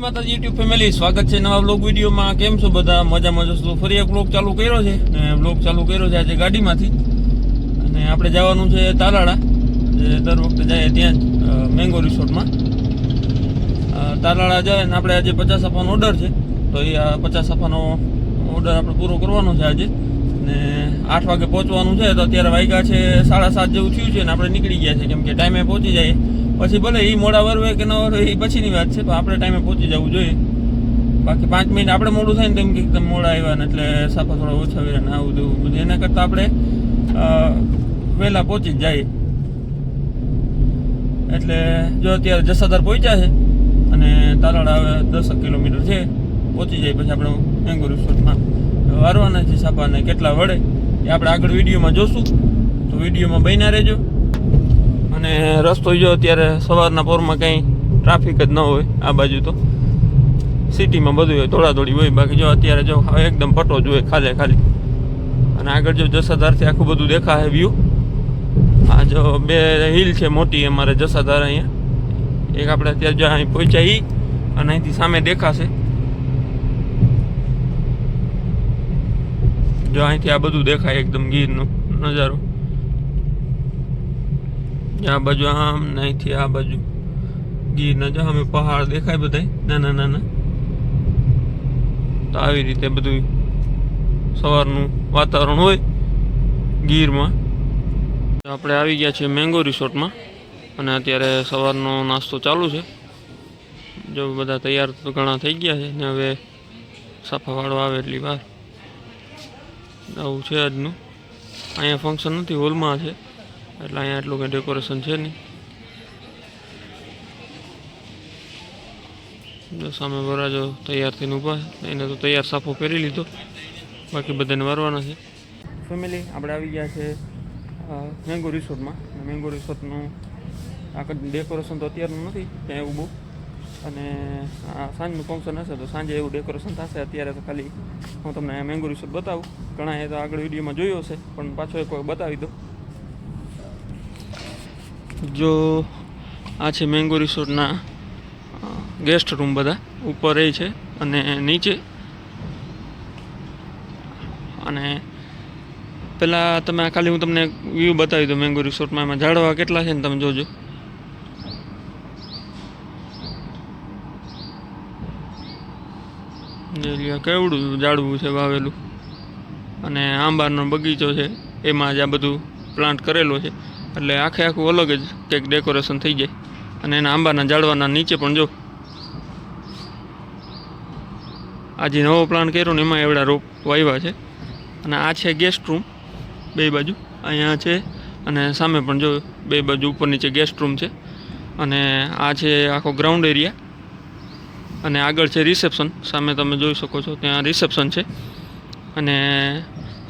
માતાજી YouTube family સ્વાગત છે નવા બ્લોગ વિડીયોમાં. કેમ છો બધા? મજામાં જશો ફરી એક બ્લોગ ચાલુ કર્યો છે? ને બ્લોગ ચાલુ કર્યો છે આજે ગાડીમાંથી. અને આપણે જવાનું છે તાલાળા. જે દર વખતે જાય ત્યાં જ મેંગો રિસોર્ટમાં તાલાળા જાય ને આપણે આજે પચાસ આપવાનો ઓર્ડર છે. તો એ પચાસ આપવાનો ઓર્ડર આપણે પૂરો કરવાનો છે આજે. ને આઠ વાગે પહોંચવાનું છે તો અત્યારે વાગ્યા છે સાડા સાત જેવું થયું છે ને આપણે નીકળી ગયા છે કેમ કે ટાઈમે પહોંચી જાય. પછી ભલે એ મોડા વરવે કે ન વરવે એ પછીની વાત છે, પણ આપણે ટાઈમે પહોંચી જવું જોઈએ. બાકી પાંચ મિનિટ આપણે મોડું થાય ને તેમ કે તમે મોડા આવ્યા ને એટલે સાફા થોડા ઓછા વેરા ને આવું દેવું બધું. એના કરતાં આપણે વહેલા પહોંચી જ જઈએ એટલે જો અત્યારે જસાદાર પહોંચ્યા છે અને તારાળ આવે દસ કિલોમીટર છે, પહોંચી જાય પછી આપણે મેંગો રિસોર્ટમાં વારવાના છે સાપાને કેટલા વડે એ આપણે આગળ વિડીયોમાં જોશું. તો વિડીયોમાં બન્યા રહેજો. અને રસ્તો જો અત્યારે સવારના પોરમાં કંઈ ટ્રાફિક જ ન હોય આ બાજુ તો. સિટીમાં બધું હોય દોડાદોડી હોય, બાકી જો અત્યારે જો એકદમ પટો જ હોય ખાલી ખાલી. અને આગળ જો જસાધારથી આખું બધું દેખાય વ્યૂ આ જો બે હિલ છે મોટી અમારે જસાધાર અહીંયા. એક આપણે અત્યારે જો અહીં પહોંચ્યા અને અહીંથી સામે દેખાશે. જો અહીંથી આ બધું દેખાય એકદમ ગીરનો નજારો. આ બાજુ આમ ને અહીંથી આ બાજુ ગીર નજર અમે પહાડ દેખાય બધાય, નાના નાના. તો આવી રીતે બધું સવારનું વાતાવરણ હોય ગીરમાં. આપણે આવી ગયા છીએ મેંગો રિસોર્ટમાં અને અત્યારે સવારનો નાસ્તો ચાલુ છે. જો બધા તૈયાર તો ઘણા થઈ ગયા છે ને હવે સાફા વાળવા આવે એટલી વાર. આવું છે આજનું. અહીંયા ફંક્શન નથી હોલમાં છે. એટલે અહીંયા એટલું કંઈ ડેકોરેશન છે નહીં. સામે વરાજો તૈયાર થઈને ઊભા એને તો તૈયાર સાફો પહેરી લીધો. બાકી બધાને વારવાના છે. ફેમિલી આપણે આવી ગયા છે મેંગો રિસોર્ટમાં મેંગો રિસોર્ટનું આગળ ડેકોરેશન તો અત્યારનું નથી, ત્યાં બહુ અને સાંજનું ફંક્શન હશે તો સાંજે એવું ડેકોરેશન થશે. અત્યારે તો ખાલી હું તમને મેંગો રિસોર્ટ બતાવું. ઘણા એ તો આગળ વિડીયોમાં જોયો હશે, પણ પાછો એક બતાવી દો જો આ છે મેંગો રિસોર્ટના ગેસ્ટ રૂમ બધા. ઉપર એ છે અને નીચે. અને પહેલાં તમે ખાલી હું તમને વ્યૂ બતાવી દઉં મેંગો રિસોર્ટમાં એમાં ઝાડવા કેટલા છે ને તમે જોજો. જે કેવડું ઝાડવું છે વાવેલું? અને આંબાનો બગીચો છે, એમાં જ આ બધું પ્લાન્ટ કરેલો છે. એટલે આખે આખું અલગ જ કંઈક ડેકોરેશન થઈ જાય. અને એના આંબાના ઝાડવાના નીચે પણ જો. આજે નવો પ્લાન કર્યો ને એમાં એવડા રોપ વાવ્યા છે. અને આ છે ગેસ્ટ રૂમ બે બાજુ. અહીંયા છે અને સામે પણ જો બે બાજુ ઉપર નીચે ગેસ્ટ રૂમ છે. અને આ છે આખો ગ્રાઉન્ડ એરિયા અને આગળ છે રિસેપ્શન. સામે તમે જોઈ શકો છો ત્યાં રિસેપ્શન છે. અને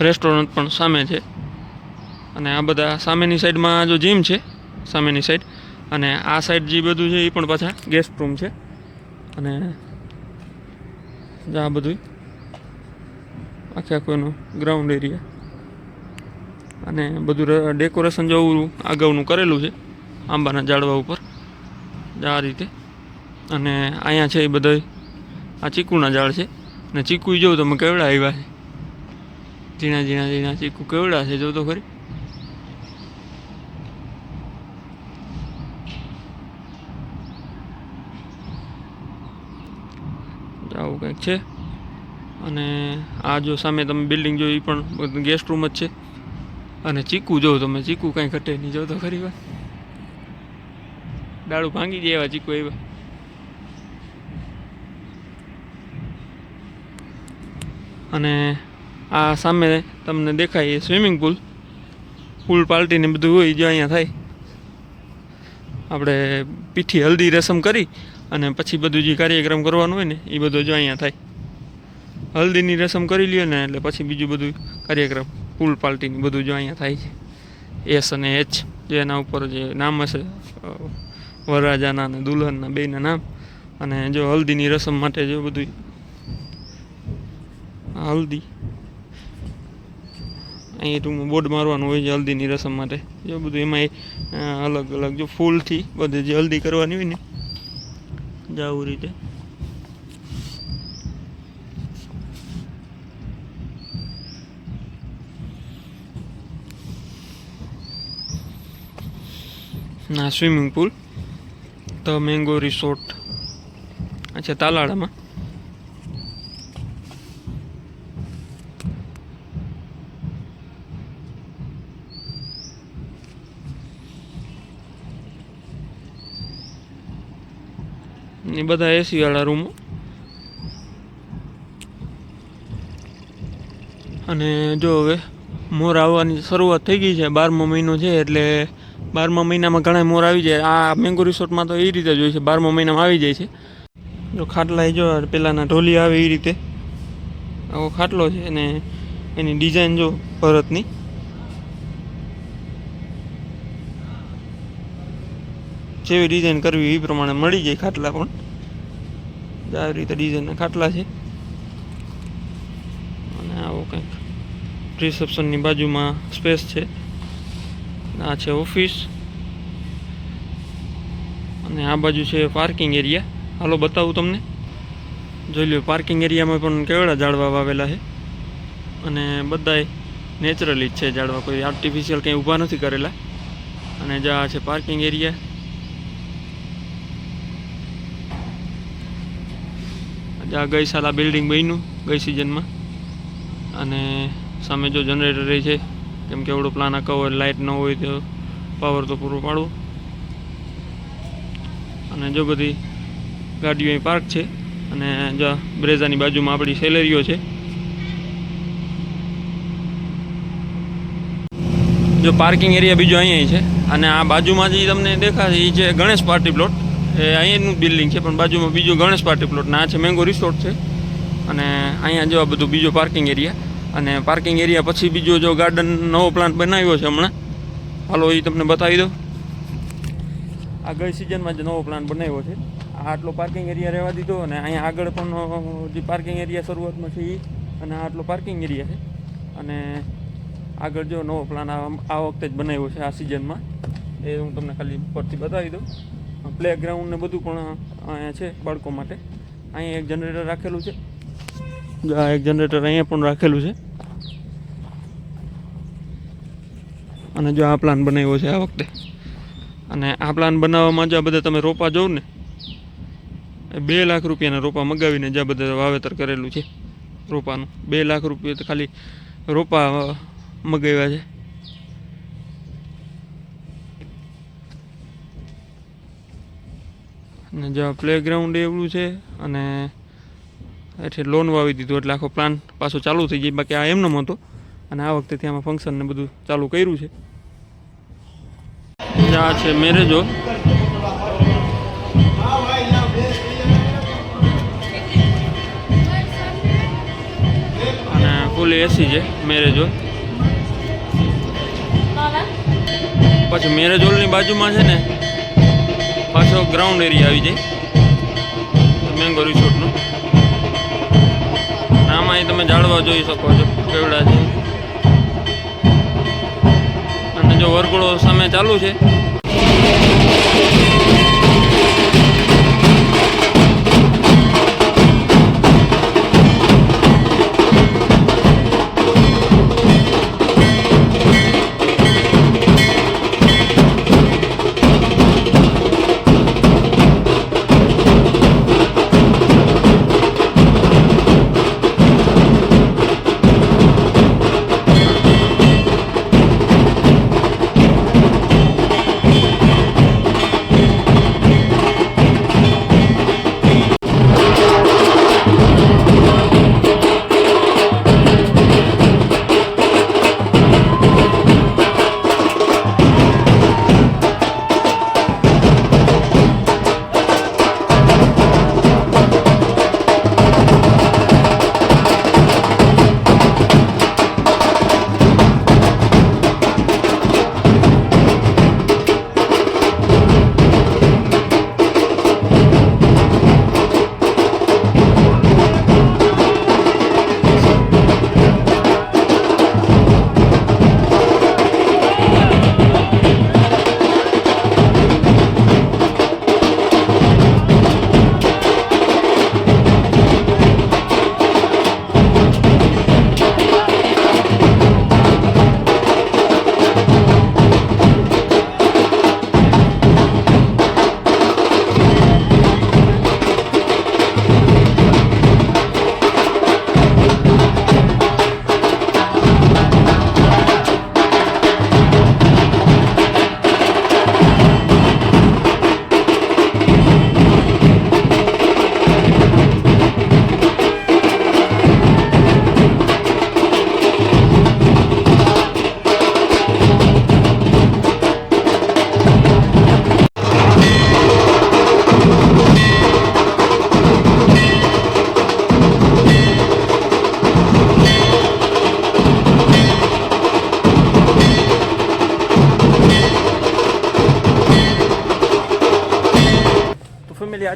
રેસ્ટોરન્ટ પણ સામે છે. અને આ બધા સામેની સાઈડમાં જો જીમ છે, સામેની સાઈડ અને આ સાઈડ જે બધું છે એ પણ પાછા ગેસ્ટ રૂમ છે. અને આ બધું આખે એનું ગ્રાઉન્ડ એરિયા અને બધું ડેકોરેશન જેવું અગાઉનું કરેલું છે, આંબાના ઝાડવા ઉપર. આ રીતે. અને અહીંયા છે એ બધા આ ચીકુના ઝાડ છે. અને ચીકુ જોઉં તમે કેવડા આવ્યા છે? ઝીણા ઝીણા ઝીણા ચીકુ કેવડા છે જો તો ખરી. આવું કંઈક છે. અને આ જો સામે તમે બિલ્ડિંગ જો એ પણ ગેસ્ટ રૂમ જ છે. અને ચીકુ જો તમે, ચીકુ કાંઈ ઘટે નહીં, જો તો ખરી વાત. દાડું ભાંગી જાય એવા ચીકુ આવ્યા. અને આ સામે તમને દેખાય એ સ્વિમિંગ પુલ. પુલ પાર્ટીને બધું હોય જો અહીંયા થાય. આપણે પીઠી હલ્દી રસમ કરી અને પછી બધું જે કાર્યક્રમ કરવાનો હોય ને, એ બધો જો અહીંયા થાય. હલ્દીની રસમ કરી લ્યો ને, એટલે પછી બીજું બધું કાર્યક્રમ, પુલ પાર્ટીની બધું જો અહીંયા થાય છે. એસ અને એચ જે એના ઉપર જે નામ હશે વરરાજાના અને દુલ્હનના બેના નામ. અને જો હલ્દીની રસમ માટે જો બધું હલ્દી. અહીં ટૂંકમાં બોર્ડ મારવાનું હોય છે હલ્દીની રસમ માટે. જો બધું એમાં અલગ અલગ. જો ફૂલથી બધે જે હલ્દી કરવાની હોય ને, જાવું રીતે. ના swimming pool the mango resort અચ્છા, તાલાળામાં. એ બધા એસી વાળા રૂમો અને જો હવે મોર આવવાની શરૂઆત થઈ ગઈ છે બારમો મહિનો છે એટલે બારમા મહિનામાં ઘણા મોર આવી જાય. આ મેંગો રિસોર્ટમાં તો એ રીતે જોઈ છે, બારમા મહિનામાં આવી જાય છે. જો ખાટલા જો પેલાના ઢોલી આવે એ રીતે. આવો ખાટલો છે અને એની ડિઝાઇન જો ભરતની. જેવી ડિઝાઇન કરવી એ પ્રમાણે મળી જાય ખાટલા પણ. આવી રીતે ડિઝાઇનના ખાટલા છે. અને આવો કંઈક રિસેપ્શનની બાજુમાં સ્પેસ છે. આ છે ઓફિસ અને આ બાજુ છે પાર્કિંગ એરિયા હાલો બતાવું તમને. જોઈ લો પાર્કિંગ એરિયામાં પણ કેવડા ઝાડવા વાવેલા છે. અને બધાય નેચરલી જ છે ઝાડવા. કોઈ આર્ટિફિશિયલ કંઈ ઊભા નથી કરેલા. અને જે આ છે પાર્કિંગ એરિયા આ ગઈ સાલ આ બિલ્ડિંગ બન્યું, ગઈ સિઝનમાં અને સામે જો જનરેટર છે, કેમ કે એવડો પ્લાન આખો હોય લાઇટ ન હોય તો પાવર તો પૂરો પાડવો અને જો બધી ગાડીઓ અહીં પાર્ક છે, અને જો બ્રેઝાની બાજુમાં આપણી સેલેરીઓ છે. જો પાર્કિંગ એરિયા બીજો અહીંયા છે, અને આ બાજુમાં જે તમને દેખાશે એ છે ગણેશ પાર્ટી પ્લોટ એ અહીંયાનું બિલ્ડિંગ છે, પણ બાજુમાં બીજું ગણેશ પાર્ટી પ્લોટ આ છે મેંગો રિસોર્ટ છે. અને અહીંયા જો આ બધું બીજો પાર્કિંગ એરિયા અને પાર્કિંગ એરિયા પછી બીજો જો ગાર્ડન નવો પ્લાન્ટ બનાવ્યો છે હમણાં. હાલો એ તમને બતાવી દઉં. આ ગઈ સિઝનમાં જ નવો પ્લાન બનાવ્યો છે. આટલો પાર્કિંગ એરિયા રહેવા દીધો અને અહીંયા આગળ પણ જે પાર્કિંગ એરિયા શરૂઆતમાં છે એ અને આટલો પાર્કિંગ એરિયા છે. અને આગળ જો નવો પ્લાન આ વખતે જ બનાવ્યો છે આ સિઝનમાં એ હું તમને ખાલી પરથી બતાવી દઉં. પ્લે ગ્રાઉન્ડ ને બધું પણ અહીંયા છે બાળકો માટે. અહીંયા એક જનરેટર રાખેલું છે. એક જનરેટર અહીંયા પણ રાખેલું છે. અને જો આ પ્લાન બનાવ્યો છે આ વખતે. અને આ પ્લાન બનાવવામાં જો આ બધા તમે રોપા જોઉં ને બે લાખ રૂપિયાના રોપા મગાવીને જ્યાં બધા વાવેતર કરેલું છે રોપાનું. બે લાખ રૂપિયા તો ખાલી રોપા મગાવ્યા છે. અને જ્યાં પ્લેગ્રાઉન્ડ એવું છે અને એટલે લોન વાવી દીધું એટલે આખો પ્લાન પાછો ચાલુ થઈ જાય બાકી આ એમનો હતો. અને આ વખતે ત્યાં ફંક્શન ને બધું ચાલુ કર્યું છે. આ છે મેરેજો અને ફૂલ એસી છે મેરેજો પછી મેરેજ હોલની બાજુમાં છે ને પાછો ગ્રાઉન્ડ એરિયા આવી જાય. મેંગો રિસોર્ટનો આમાં તમે જાળવા જોઈ શકો છો, કેવડા છે. અને જો વરઘોડો સામે ચાલુ છે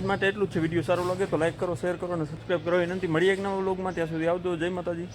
આજ માટે એટલું જ છે. વીડિયો સારો લાગે તો લાઈક કરો શેર કરો અને સબસ્ક્રાઈબ કરો. વિનંતી, મળીએ એક નવા વ્લોગમાં ત્યાં સુધી આવજો. જય માતાજી.